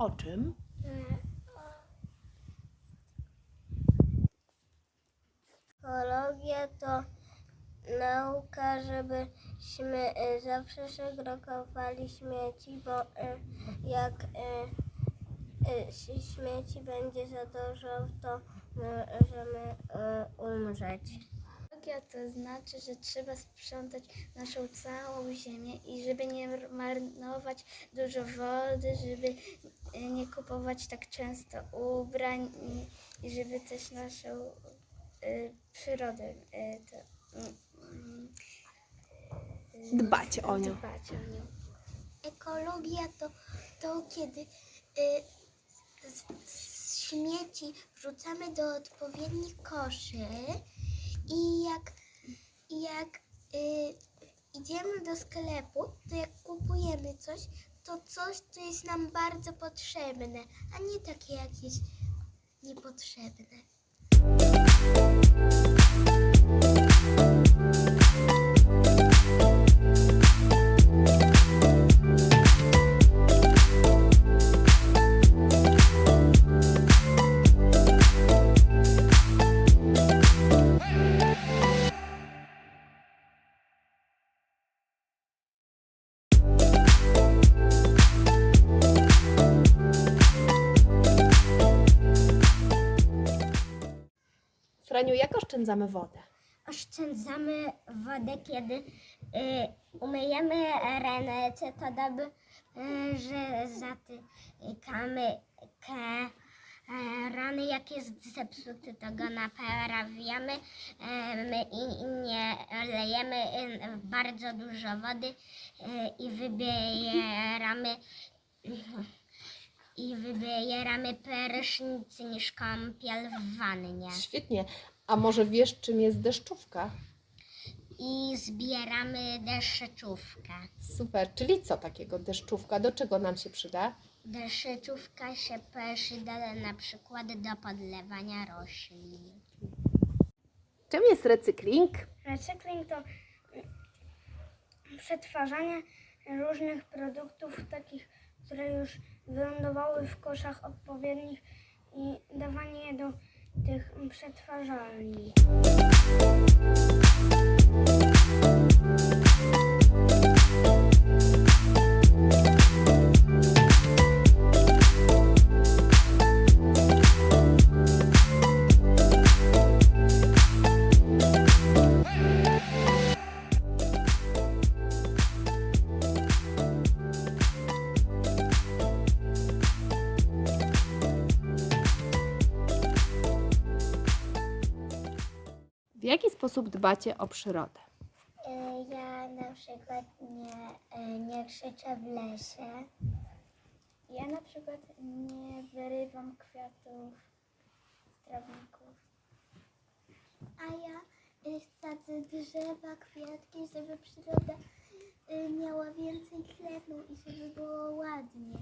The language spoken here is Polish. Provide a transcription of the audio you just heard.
O czym? Psychologia to nauka, żebyśmy e, zawsze segregowali śmieci, bo e, jak e, śmieci będzie za dużo, to możemy umrzeć. Ekologia to znaczy, że trzeba sprzątać naszą całą ziemię i żeby nie marnować dużo wody, żeby nie kupować tak często ubrań i- żeby też naszą e, przyrodę e, to, mm, mm, Dbać o nią. Dbać o nią. Ekologia to, to kiedy y, z, z śmieci wrzucamy do odpowiednich koszy i jak, jak y, idziemy do sklepu, to jak kupujemy coś, to coś, co jest nam bardzo potrzebne, a nie takie jakieś niepotrzebne. Jak oszczędzamy wodę? Oszczędzamy wodę, kiedy y, umyjemy ręce, to dobrze, że zatykamy ke, e, rany, jak jest zepsuty, to go naprawiamy e, my i, i nie lejemy y, bardzo dużo wody y, i wybieramy i wybieramy prysznic niż kąpiel w wannie. Świetnie. A może wiesz, czym jest deszczówka? i zbieramy deszczówkę. Super. Czyli co takiego deszczówka? Do czego nam się przyda? Deszczówka się przyda na przykład do podlewania roślin. Czym jest recykling? Recykling to przetwarzanie różnych produktów, takich, które już wylądowały w koszach odpowiednich i dawanie je do tych przetwarzalni. W jaki sposób dbacie o przyrodę? Ja na przykład nie, nie krzyczę w lesie. Ja na przykład nie wyrywam kwiatów z trawników. A ja y, sadzę drzewa, kwiatki, żeby przyroda miała więcej tlenu i żeby było ładnie.